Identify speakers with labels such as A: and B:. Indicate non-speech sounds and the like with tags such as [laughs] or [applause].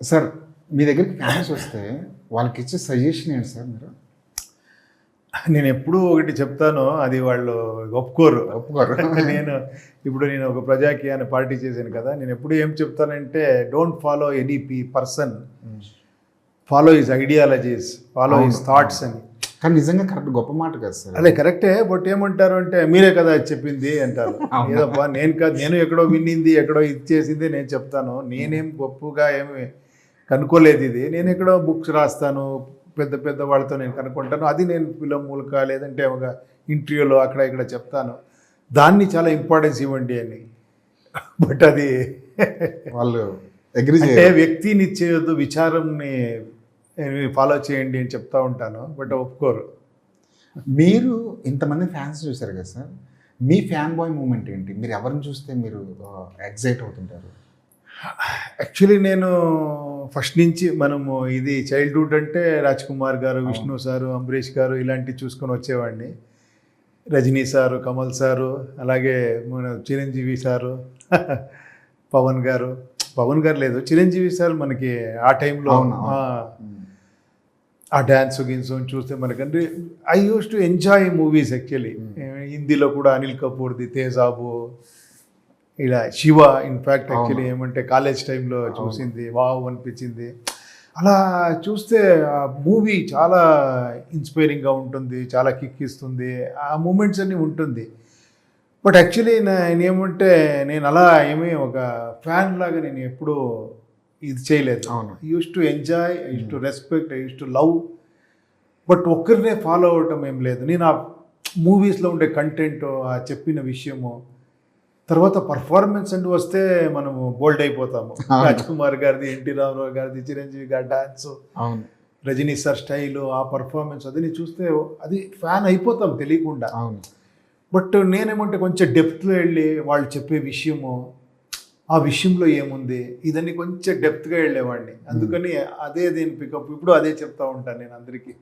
A: Sir మీ దగ్గరికి fans వస్తే వాళ్ళకి ఇచ్చే సజెషన్ ఏంటి సార్ మీరు?
B: నేను ఎప్పుడూ ఒకటి చెప్తాను అది వాళ్ళు ఒప్పుకోరు.
A: ఒప్పుకోరు. [laughs]
B: నేను ఇప్పుడు నేను ఒక ప్రజాకి అనే పార్టీ చేశాను కదా నేను ఎప్పుడు ఏం చెప్తానంటే don't follow any P person follow his ideologies follow his thoughts అని.
A: కానీ నిజంగా కరెక్ట్ గొప్ప మాట కదా సార్
B: అదే కరెక్టే బట్ ఏమంటారు అంటే మీరే కదా అది చెప్పింది అంటారు. ఏదబ్బా నేను కాదు నేను ఎక్కడో విన్నింది ఎక్కడో ఇది చేసింది నేను చెప్తాను. నేనేం గొప్పగా ఏమి కనుక్కోలేదు ఇది. నేను ఎక్కడో బుక్స్ రాస్తాను పెద్ద పెద్ద వాళ్ళతో నేను కనుక్కుంటాను. అది నేను ఫిలం మూలక లేదంటే ఒక ఇంటర్వ్యూలో అక్కడ ఇక్కడ చెప్తాను. దాన్ని చాలా ఇంపార్టెన్స్ ఇవ్వండి అని. బట్ అది
A: వాళ్ళు అగ్రి
B: అంటే వ్యక్తిని ఇచ్చేయొద్దు విచారంని ఫాలో చేయండి అని చెప్తా ఉంటాను. బట్ ఒప్పుకోరు
A: మీరు ఇంతమంది ఫ్యాన్స్ చూశారు కదా సార్. మీ ఫ్యాన్ బాయ్ మూమెంట్ ఏంటి? మీరు ఎవరిని చూస్తే మీరు ఎగ్జైట్ అవుతుంటారు?
B: యాక్చువల్లీ నేను ఫస్ట్ నుంచి మనము ఇది చైల్డ్హుడ్ అంటే రాజ్ కుమార్ గారు విష్ణు సారు అంబరీష్ గారు ఇలాంటివి చూసుకొని వచ్చేవాడిని. రజనీ సారు కమల్ సారు అలాగే మన చిరంజీవి సారు [laughs] పవన్ గారు. పవన్ గారు లేదు. చిరంజీవి సార్ మనకి ఆ టైంలో ఆ డ్యాన్స్ గిన్స్ చూస్తే మనకంటే I use to enjoy movies actually హిందీలో కూడా అనిల్ కపూర్ది తేజాబు ఇలా శివ ఇన్ఫ్యాక్ట్ యాక్చువల్లీ ఏమంటే కాలేజ్ టైంలో చూసింది వావ్ అనిపించింది. అలా చూస్తే ఆ మూవీ చాలా ఇన్స్పైరింగ్గా ఉంటుంది చాలా కిక్ ఇస్తుంది ఆ మూమెంట్స్ అన్నీ ఉంటుంది. బట్ యాక్చువల్లీ నేను ఏమంటే నేను అలా ఏమీ ఒక ఫ్యాన్ లాగా నేను ఎప్పుడూ ఇది చేయలేదు.
A: అవును.
B: Use to enjoy use to respect use to love but ఒక్కరినే follow అవటం ఏం లేదు. నేను ఆ మూవీస్లో ఉండే కంటెంట్ ఆ చెప్పిన విషయము తర్వాత పర్ఫార్మెన్స్ అంటూ వస్తే మనము బోల్డ్ అయిపోతాము. రాజ్ కుమార్ గారిది ఎన్టీ రామారావు గారిది చిరంజీవి గారి డాన్స్
A: అవును.
B: రజనీ సార్ స్టైల్ ఆ పర్ఫార్మెన్స్ అది చూస్తే అది ఫ్యాన్ అయిపోతాం తెలియకుండా.
A: అవును.
B: బట్ నేనేమంటే కొంచెం డెప్త్లో వెళ్ళి వాళ్ళు చెప్పే విషయము ఆ విషయంలో ఏముంది? ఇదని కొంచెం డెప్త్గా వెళ్ళేవాడిని. అందుకని అదే దీని పికప్ ఇప్పుడు అదే చెప్తా ఉంటాను నేను అందరికీ.